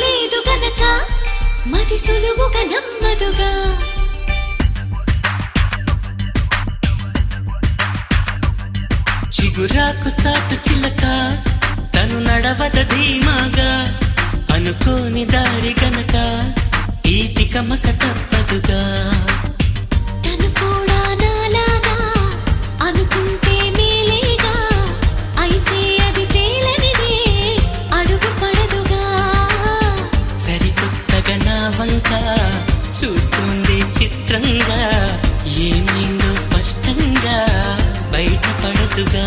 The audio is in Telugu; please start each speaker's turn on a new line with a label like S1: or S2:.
S1: లేదు గనక మది సులువుగా నమ్మదుగా.
S2: చిగురాకు చాటు చిలక తను నడవద ధీమాగా అనుకోని దారి గనక ఈ తికమక వంక చూస్తుంది చిత్రంగా ఏమైందో స్పష్టంగా బయటపడదుగా.